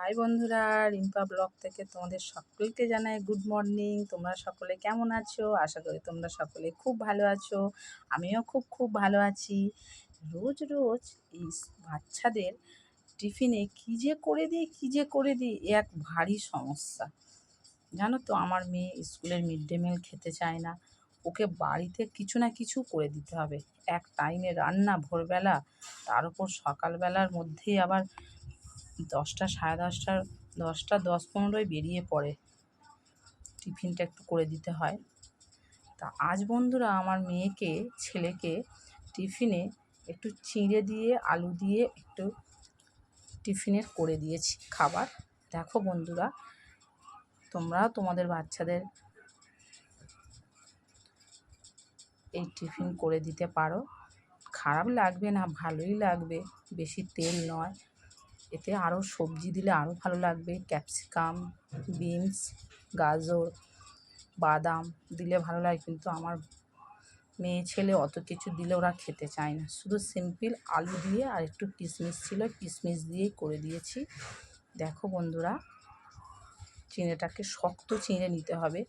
High বন্ধুরা, Rimpa blog থেকে তোমাদের সকলকে জানাই গুড মর্নিং। তোমরা সকলে কেমন আছো? আশা করি তোমরা সকলে খুব ভালো আছো। আমিও খুব খুব ভালো আছি। রোজ রোজ এই বাচ্চাদের টিফিনে কী যে করে দিই, কী যে করে দিই এক ভারী সমস্যা। জানো তো, আমার মেয়ে স্কুলের মিড ডে মিল খেতে চায় না। ওকে বাড়িতে কিছু না কিছু করে দিতে হবে। এক টাইমে রান্না ভোরবেলা, তার উপর সকালবেলার মধ্যেই আবার দশটা, সাড়ে দশটার, দশটা, দশ পনেরোয় বেরিয়ে পড়ে। টিফিনটা একটু করে দিতে হয়। তা আজ বন্ধুরা আমার মেয়েকে, ছেলেকে টিফিনে একটু চিঁড়ে দিয়ে, আলু দিয়ে একটু টিফিনের করে দিয়েছি খাবার। দেখো বন্ধুরা তোমরা তোমাদের বাচ্চাদের এই টিফিন করে দিতে পারো। খারাপ লাগবে না, ভালোই লাগবে। বেশি তেল নয়। এতে আরও সবজি দিলে আরও ভালো লাগবে। ক্যাপসিকাম, বিনস, গাজর, বাদাম দিলে ভালো লাগে, কিন্তু আমার মেয়ে ছেলে অত কিছু দিলে ওরা খেতে চায় না। শুধু সিম্পল আলু দিয়ে আর একটু কিশমিশ ছিল, কিশমিশ দিয়েই করে দিয়েছি। দেখো বন্ধুরা, চিঁড়েটাকে শক্ত চিঁড়ে নিতে হবে।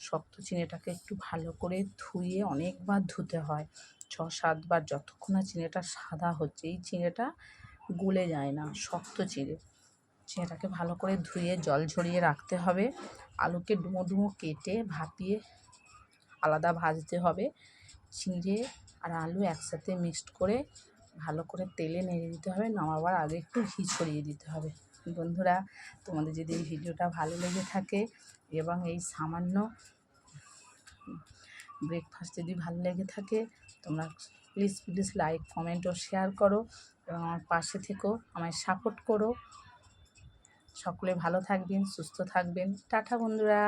শক্ত চিঁড়েটাকে একটু ভালো করে ধুয়ে অনেকবার ধুতে হয়। ছ সাতবার যতক্ষণ না চিঁড়েটা সাদা হচ্ছে। এই চিঁড়েটা গলে যায় না, শক্ত চিঁড়ে চিঁড়েটাকে ভালো করে ধুয়ে, জল ঝরিয়ে রাখতে হবে। আলুকে ডুমো ডুমো কেটে ভাপিয়ে আলাদা ভাজতে হবে। চিঁড়ে আর আলু একসাথে মিক্সড করে ভালো করে তেলে নেড়ে দিতে হবে। নামাবার আগে একটু ঘি ছড়িয়ে দিতে হবে। বন্ধুরা, তোমাদের যদি ভিডিওটা ভালো লেগে থাকে এবং এই সামান্য ব্রেকফাস্ট যদি ভালো লেগে থাকে, তোমরা প্লিজ প্লিজ লাইক কমেন্ট ও শেয়ার করো এবং আমার পাশে থেকো, আমায় সাপোর্ট করো। সকলে ভালো থাকবেন, সুস্থ থাকবেন। টাটা বন্ধুরা।